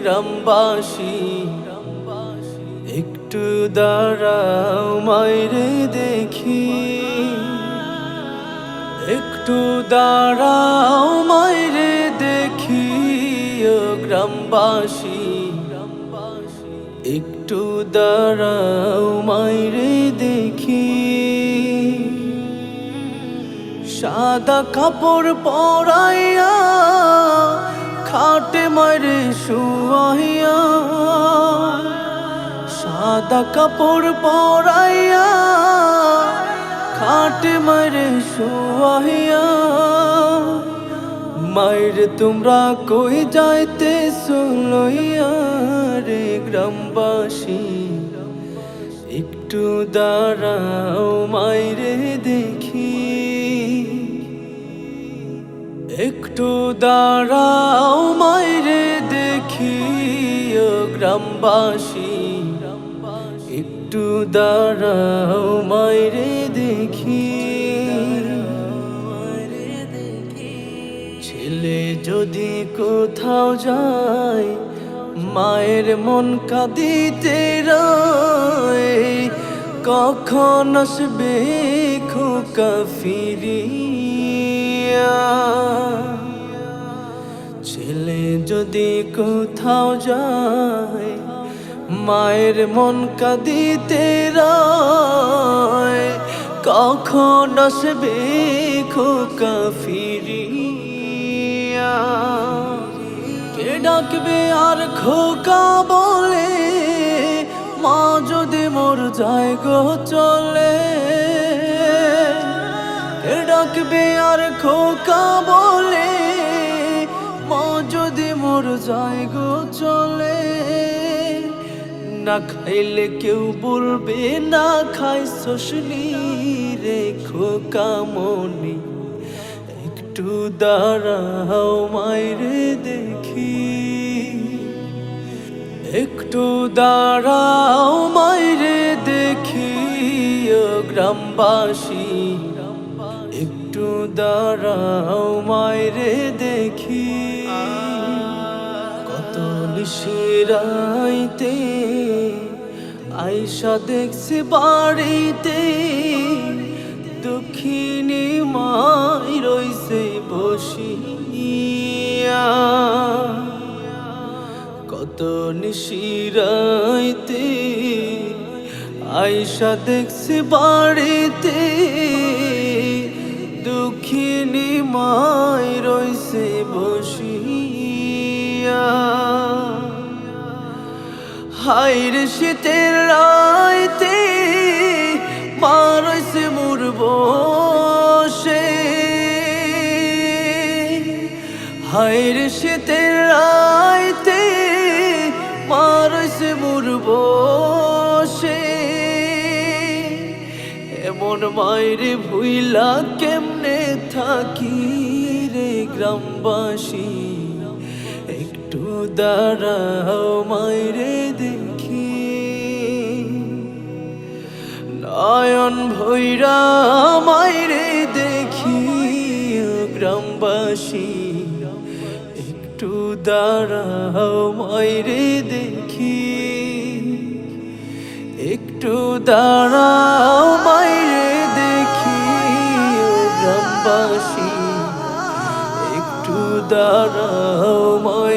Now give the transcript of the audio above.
গ্রামবাসী, একটু দাঁড়াও মাইরে দেখি। একটু দাঁড়াও মাইরে দেখি, ও গ্রামবাসী। একটু দাঁড়াও মাইরে দেখি। সাদা কাপড় পরাইয়া খাটে মারে শুয়াইয়া সাদা কাপড় পরাইয়া, খাটে মারে শুয়াইয়া মায়ের তোমরা কই যাইতে লইয়া রে গ্রামবাসী? একটু দাঁড়াও মাইরে দেখি। একটু দাঁড়াও মাইরে দেখি ও গ্রামবাসী একটু দাঁড়াও মাইরে দেখি। ছেলে যদি কোথাও যায়, মায়ের মন কাঁদিতে কখন আসবে খোকা ফিরিয়া? যদি কোথাও যায়, মায়ের মন কাঁদিতে রয়, কখন আসবে খোকা ফিরিয়া? কে ডাকবে আর খোকা বলে, মা যদি মোর যায় গো চলে? কে ডাকবে আর খোকা বলে মোর যায় গো চলে। না খাইলে কেউ বলবে, না খাই শোষনি রে খোকা মনি একটু দাঁড়াও মাইরে দেখি। একটু দাঁড়াও মাইরে দেখি, ও গ্রামবাসী। একটু দাঁড়াও মাইরে দেখি। কত নিশিরাইতে আইসা দেখছি বাড়িতে, দুঃখিনী মাই রইছে বসিয়া। কত নিশিরাইতে আইসা দেখছি বাড়িতে, দুঃখিনী মাই রইছে বসিয়া। হাইরে শীতের রাইতে মা রইছে মোর বসে হাইরে শীতের রাইতে মা রইছে মোর বসে এমন মায়েরে ভুইলা কেমনে থাকি রে গ্রামবাসী? একটু দাঁড়াও মায়েরে দেখি। নয়ন ভৈরা মায়েরে দেখি, গ্রামবাসী একটু দাঁড়াও মায়েরে দেখি। একটু দাঁড়াও মাইরে দেখি, গ্রামবাসী একটু দাঁড়াও মাই